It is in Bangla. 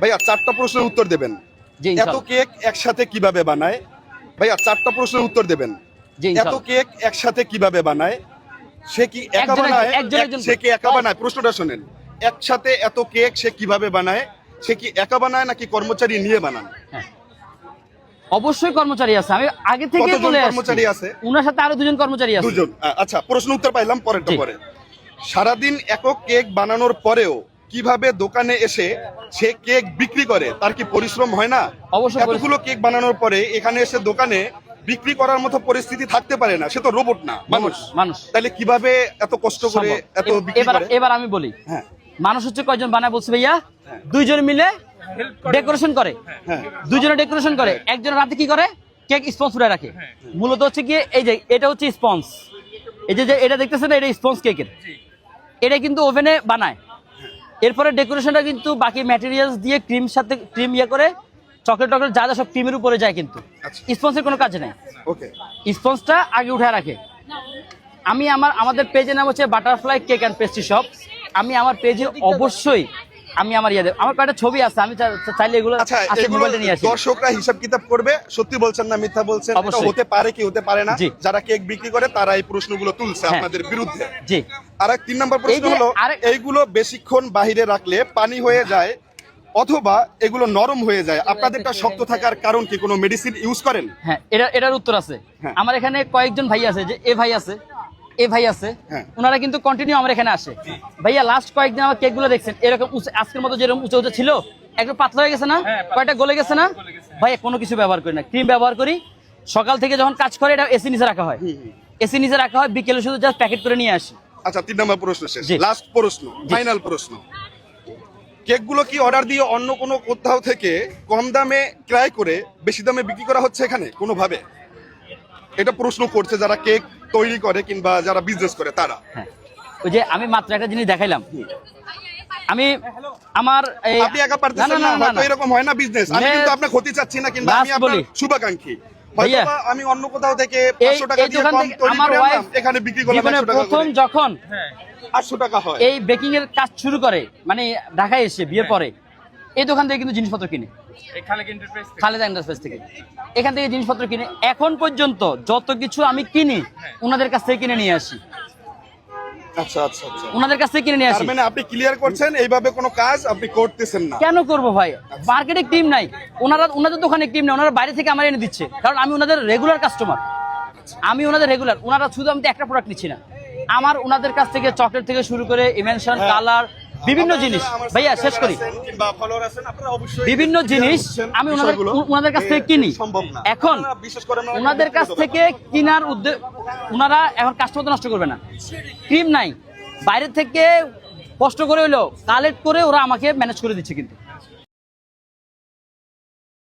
ভাইয়া চারটা প্রশ্নের উত্তর দেবেন। এত কেক একসাথে কীভাবে বানায়? ভাইয়া চারটা প্রশ্নের উত্তর দেবেন। এত কেক একসাথে কীভাবে বানায়? সে কি একা বানায়? সে কি একা বানায়? প্রশ্নটা শোনেন। একসাথে এত কেক সে কীভাবে বানায়? সে কি একা বানায় নাকি কর্মচারী নিয়ে বানান? অবশ্যই কর্মচারী আছে। আমি আগে থেকে বলে কর্মচারী আছে? উনার সাথে আরও দুজন কর্মচারী আছে। দুজন। আচ্ছা প্রশ্ন উত্তর পাইলাম পরেরটা। পরে। সারাদিন একক কেক বানানোর পরেও কীভাবে দোকানে এসে সে কেক বিক্রি করে? তার কি পরিশ্রম হয় না? অবশ্যই এতগুলো কেক বানানোর পরে এখানে এসে দোকানে বিক্রি করার মতো পরিস্থিতি থাকতে পারে না। সে তো রোবট না। মানুষ। মানুষ তাহলে কীভাবে এত কষ্ট করে এত এবার এবার আমি বলি। হ্যাঁ। মানুষ হচ্ছে কয়জন বানায় বলছে ভাইয়া? দুইজন মিলে ডেকোরেশন করে। হ্যাঁ। দুজনে ডেকোরেশন করে। একজন রাতে কি করে? কেক স্পঞ্জ ফুটায় রাখে। মূলত হচ্ছে কি এই যে এটা হচ্ছে স্পঞ্জ এই যে যে এটা দেখতেছেন এটা স্পঞ্জ কেকের। এটা কিন্তু ওভেনে বানায়। এরপরে ডেকোরেশনটা কিন্তু বাকি ম্যাটেরিয়ালস দিয়ে ক্রিম সাথে ক্রিম ইয়ে করে চকলেট টকলেট যা যা সব ক্রিমের উপরে যায় কিন্তু। স্পন্সের কোনো কাজ নেই। ওকে স্পন্সটা আগে উঠে রাখে। আমি আমার আমাদের পেজের নাম হচ্ছে butterfly cake and pastry shop আমি আমার পেজে অবশ্যই আমি আমার ইয়ে দেব। আমার কয়েকটা ছবি আছে আমি চাইলে এগুলো আচ্ছা আজকে নিয়ে আসি। দর্শকরা হিসাব কিতাব করবে সত্যি বলছেন না মিথ্যা বলছেন এটা হতে পারে কি হতে পারে না যারা কেক বিক্রি করে তারা এই প্রশ্নগুলো তুলছে হ্যাঁ। আপনাদের বিরুদ্ধে। জি। আর এক তিন নম্বর প্রশ্ন হলো এইগুলো বেশিক্ষণ বাহিরে রাখলে পানি হয়ে যায় অথবা এগুলো নরম হয়ে যায় আপনাদেরটা শক্ত থাকার কারণ কি কোনো মেডিসিন ইউজ করেন? হ্যাঁ এটা এটার উত্তর আছে। হ্যাঁ। আমার এখানে কয়েকজন ভাই আছে যে এ ভাই আছে এ ভাই আছে। হ্যাঁ। ওনারা কিন্তু কন্টিনিউ আমার এখানে আসে। ভাইয়া লাস্ট কয়েকদিন আমার কেকগুলো দেখছেন এরকম উঁচু- আজকের মতো যেরকম উঁচু উঁচু ছিল একটু পাতলা হয়ে গেছে না? কয়টা গলে গেছে না? ভাই কোনো কিছু ব্যবহার করি না। ক্রিম ব্যবহার করি। সকাল থেকে যখন কাজ করে এটা এসি নিচে রাখা হয়। এসি নিচে রাখা হয় বিকেলে শুধু জাস্ট প্যাকেট করে নিয়ে আসি। আচ্ছা তিন নম্বর প্রশ্ন শেষ। লাস্ট প্রশ্ন ফাইনাল প্রশ্ন। কেকগুলো কি অর্ডার দিয়ে অন্য কোনো কোথাও থেকে কম দামে ক্রয় করে বেশি দামে বিক্রি করা হচ্ছে এখানে কোনোভাবে? এটা প্রশ্ন করছে যারা কেক তৈরি করে কিংবা যারা বিজনেস করে তারা। হ্যাঁ। ওই যে আমি মাত্র একটা জিনিস দেখাইলাম। আমি আমার আপনি একা পারতেছেন না না না? না হয়তো এরকম হয় না বিজনেস আমি কিন্তু আপনার ক্ষতি চাচ্ছি না কিংবা আমি আপনার শুভাকাঙ্ক্ষী। ভাইয়া, আমি অন্য কোথাও থেকে 500 টাকা দিয়ে কম তৈরি আমার ওয়াইফ এখানে বিক্রি করলাম জীবনে 100 টাকা প্রথম যখন 800 টাকা হয়। এই বেকিং এর কাজ শুরু করে মানে ঢাকায় এসে বিয়ের পরে এই দোকান থেকে কিন্তু জিনিসপত্র কিনে। খালেদা থেকে। এখান থেকে জিনিসপত্র কিনে এখন পর্যন্ত যত কিছু আমি কিনি ওনাদের কাছ থেকে কিনে নিয়ে আসি। আচ্ছা আচ্ছা আচ্ছা। ওনাদের কাছ থেকে কিনে নিয়ে আসি। মানে আপনি ক্লিয়ার করছেন এইভাবে কোনো কাজ আপনি করতেছেন না। কেন করব ভাই? মার্কেটে ক্রিম নাই। ওনারা ওনাদের দোকানে ক্রিম নেই ওনারা বাইরে থেকে আমার এনে দিচ্ছে। কারণ আমি ওনাদের রেগুলার কাস্টমার আমি ওনাদের রেগুলার ওনারা শুধু আমি তো একটা প্রোডাক্ট নিচ্ছি না। আমার ওনাদের কাছ থেকে চকলেট থেকে শুরু করে ইমেনশন হ্যাঁ। কালার বিভিন্ন জিনিস। ভাইয়া শেষ করি। বিভিন্ন জিনিস আমি ওনাদের ওনাদের কাছ থেকে কিনি। এখন বিশেষ করে ওনাদের কাছ থেকে কিনার উদ্দেশ্য ওনারা এখন কাস্টমার তো নষ্ট করবে না। ক্রিম নাই। বাইরে থেকে কষ্ট করে হইল কালেক্ট করে ওরা আমাকে ম্যানেজ করে দিচ্ছে কিন্তু।